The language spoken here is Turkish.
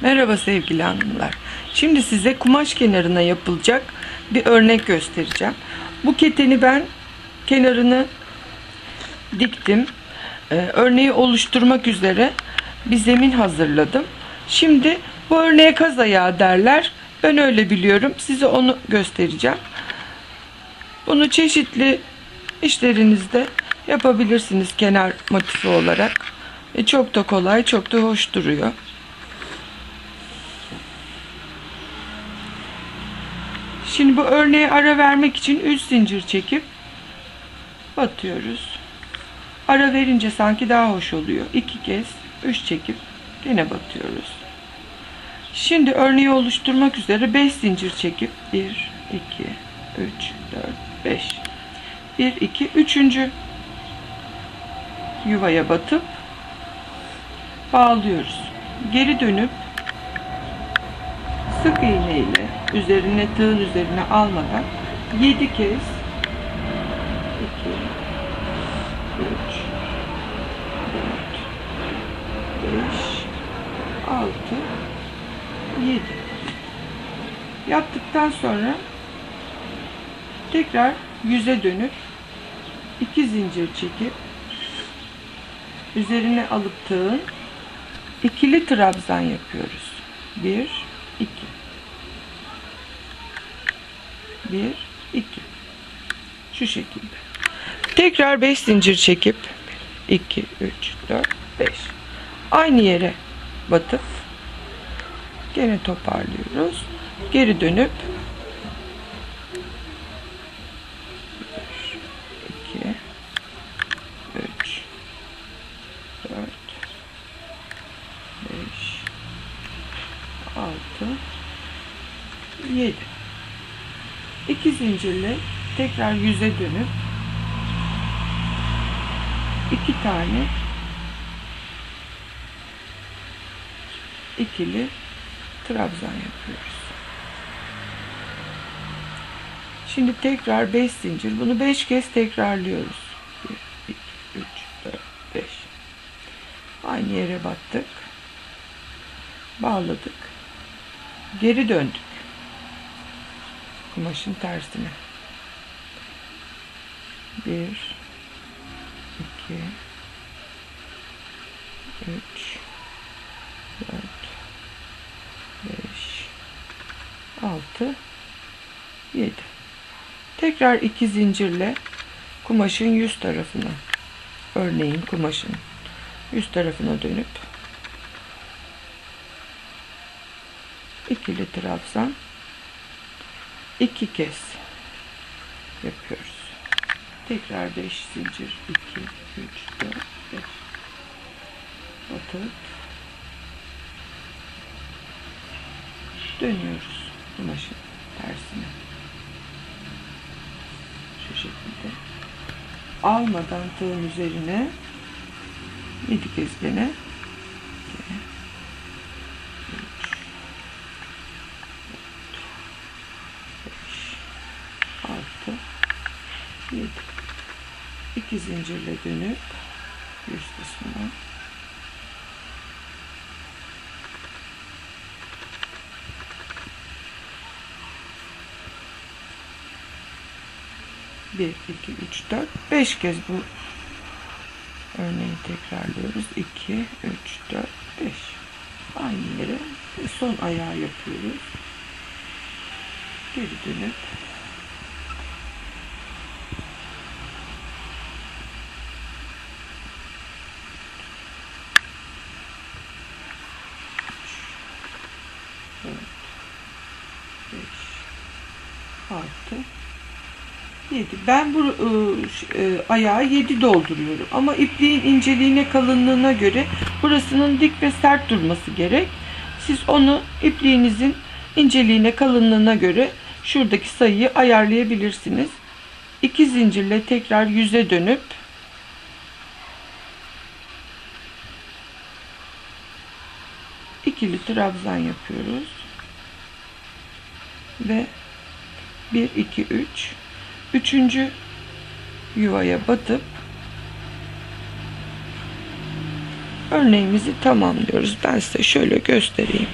Merhaba sevgili hanımlar. Şimdi size kumaş kenarına yapılacak bir örnek göstereceğim. Bu keteni ben kenarını diktim. Ee, örneği oluşturmak üzere bir zemin hazırladım. Şimdi bu örneğe kaz ayağı derler. Ben öyle biliyorum. Size onu göstereceğim. Bunu çeşitli işlerinizde yapabilirsiniz kenar motifi olarak. E, çok da kolay, çok da hoş duruyor. Şimdi bu örneğe ara vermek için 3 zincir çekip batıyoruz. Ara verince sanki daha hoş oluyor. 2 kez 3 çekip gene batıyoruz. Şimdi örneği oluşturmak üzere 5 zincir çekip 1 2 3 4 5 1 2 3. yuvaya batıp bağlıyoruz. Geri dönüp sık iğne ile üzerine tığın üzerine almadan 7 kez 2 3 4 5 6 7 yaptıktan sonra tekrar yüze dönüp 2 zincir çekip üzerine alıp tığın ikili trabzan yapıyoruz. 1 2 1 2 şu şekilde. Tekrar 5 zincir çekip 2 3 4 5 aynı yere batıp gene toparlıyoruz. Geri dönüp 1 2 3 4 5 6 7 2 zincirle tekrar yüze dönüp iki tane ikili trabzan yapıyoruz. Şimdi tekrar 5 zincir. Bunu 5 kez tekrarlıyoruz. 1 2 3 4 5 Aynı yere battık. Bağladık. Geri döndük kumaşın tersine. Bir, iki, üç, dört, beş, altı, yedi. Tekrar iki zincirle kumaşın yüz tarafına, örneğin kumaşın yüz tarafına dönüp ikili trabzan iki kez yapıyoruz. Tekrar 5 zincir 2 3 4 5 batıp dönüyoruz kumaşın tersine. Şu şekilde. Almadan tığın üzerine 7 kez gene 7 2 zincirle dönüp yüz kısmına bir, iki, üç, dört, beş kez bu örneği tekrarlıyoruz. iki, üç, dört, beş. Aynı yere son ayağı yapıyoruz. Geri dönüp artı 7. Ben bu e, e, ayağı 7 dolduruyorum. Ama ipliğin inceliğine kalınlığına göre burasının dik ve sert durması gerek. Siz onu ipliğinizin inceliğine kalınlığına göre şuradaki sayıyı ayarlayabilirsiniz. 2 zincirle tekrar yüze dönüp ikili trabzan yapıyoruz. Ve 1 2 3 üçüncü yuvaya batıp örneğimizi tamamlıyoruz. Ben size şöyle göstereyim.